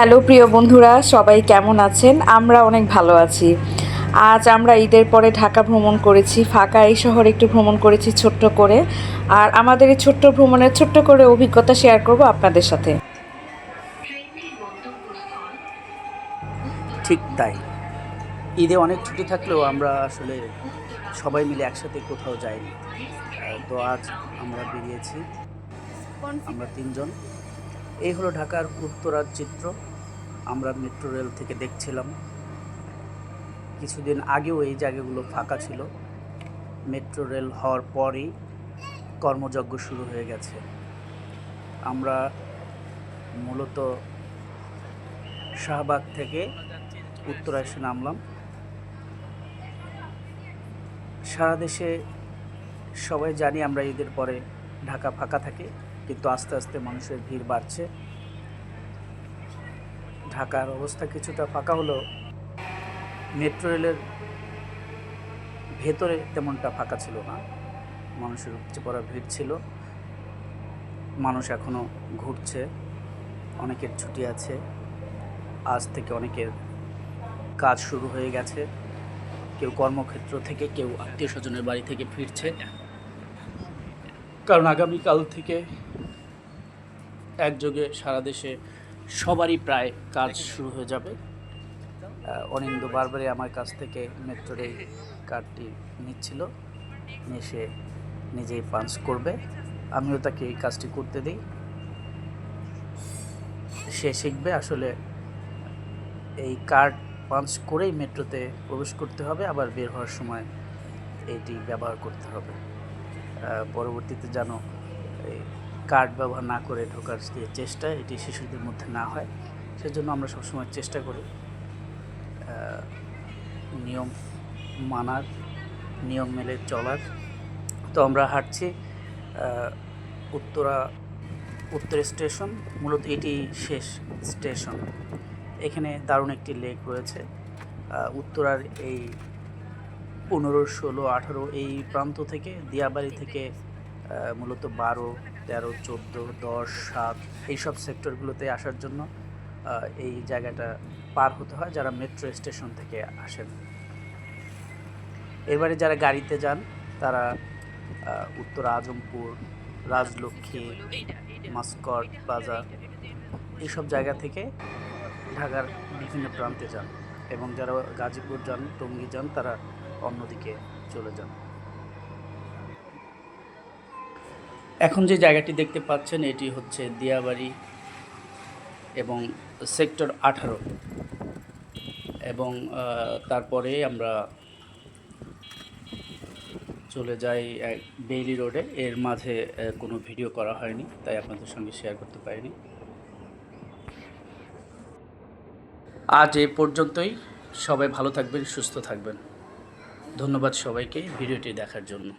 Hello প্রিয় বন্ধুরা, সবাই কেমন আছেন? আমরা অনেক ভালো আছি। আজ আমরা ঈদের পরে ঢাকা ভ্রমণ করেছি, ফাঁকা এই শহরে একটু ভ্রমণ করেছি ছোট্ট করে। আর আমাদের এই ছোট্ট ভ্রমণের ছোট্ট করে অভিজ্ঞতা শেয়ার করব আপনাদের সাথে। ঠিক তাই। ঈদে অনেক ছুটি থাকলেও আমরা আসলে সবাই মিলে একসাথে কোথাও যাইনি। তো আজ আমরা বেরিয়েছি, আমরা তিনজন। এই হলো ঢাকার উত্তরার চিত্র। আমরা মেট্রো রেল থেকে দেখছিলাম। কিছুদিন আগেও এই জায়গাগুলো ফাঁকা ছিল। মেট্রো রেল হওয়ার পরই কর্মযজ্ঞ শুরু হয়ে গেছে। আমরা মূলত শাহবাগ থেকে উত্তরা এসে নামলাম। সারা দেশে সবাই জানি আমরা ঈদের পরে ঢাকা ফাঁকা থাকে, কিন্তু আস্তে আস্তে মানুষের ভিড় বাড়ছে। ঢাকার অবস্থা কিছুটা ফাঁকা হলেও মেট্রো রেলের ভেতরে তেমনটা ফাঁকা ছিল না। মানুষের উপচে পড়া ভিড় ছিল। মানুষ এখনও ঘুরছে। অনেকের ছুটি আছে। আজ থেকে অনেকের কাজ শুরু হয়ে গেছে। কেউ কর্মক্ষেত্র থেকে, কেউ আত্মীয় স্বজনের বাড়ি থেকে ফিরছে। কারণ আগামীকাল থেকে একযোগে সারা দেশে সবারই প্রায় কাজ শুরু হয়ে যাবে। অনিন্দ বারবারই আমার কাছ থেকে মেট্রোর এই কার্ডটি নিচ্ছিল। নিয়ে সে নিজেই পাঞ্চ করবে। আমিও তাকে এই কাজটি করতে দিই। সে শিখবে আসলে এই কার্ড পাঞ্চ করেই মেট্রোতে প্রবেশ করতে হবে, আবার বের হওয়ার সময় এটি ব্যবহার করতে হবে। পরবর্তীতে যেন কার্ড ব্যবহার না করে ঢোকার যে চেষ্টা, এটি শিশুদের মধ্যে না হয়। সেজন্য আমরা সবসময় চেষ্টা করি নিয়ম মানার, নিয়ম মেলে চলার। তো আমরা হাঁটছি উত্তরা, উত্তর স্টেশন, মূলত এটি শেষ স্টেশন। এখানে দারুণ একটি লেক রয়েছে উত্তরার এই পনেরো, ষোলো, আঠারো এই প্রান্ত থেকে, দিয়াবাড়ি থেকে মূলত বারো, তেরো, চোদ্দ, দশ, সাত এইসব সেক্টরগুলোতে আসার জন্য এই জায়গাটা পার হতে হয় যারা মেট্রো স্টেশন থেকে আসেন। এবারে যারা গাড়িতে যান, তারা উত্তর আজমপুর, রাজলক্ষ্মী, মাস্কট, বাজার এইসব জায়গা থেকে ঢাকার বিভিন্ন প্রান্তে যান এবং যারা গাজীপুর যান, টঙ্গী যান, তারা অন্যদিকে চলে যান। এখন যে জায়গাটি দেখতে পাচ্ছেন, এটি হচ্ছে দিয়াবাড়ি এবং সেক্টর আঠারো। এবং তারপরে আমরা চলে যাই বেইলি রোডে। এর মাঝে কোনো ভিডিও করা হয়নি, তাই আপনাদের সঙ্গে শেয়ার করতে পারিনি। আজ এ পর্যন্তই। সবাই ভালো থাকবেন, সুস্থ থাকবেন। ধন্যবাদ সবাইকে ভিডিওটি দেখার জন্য।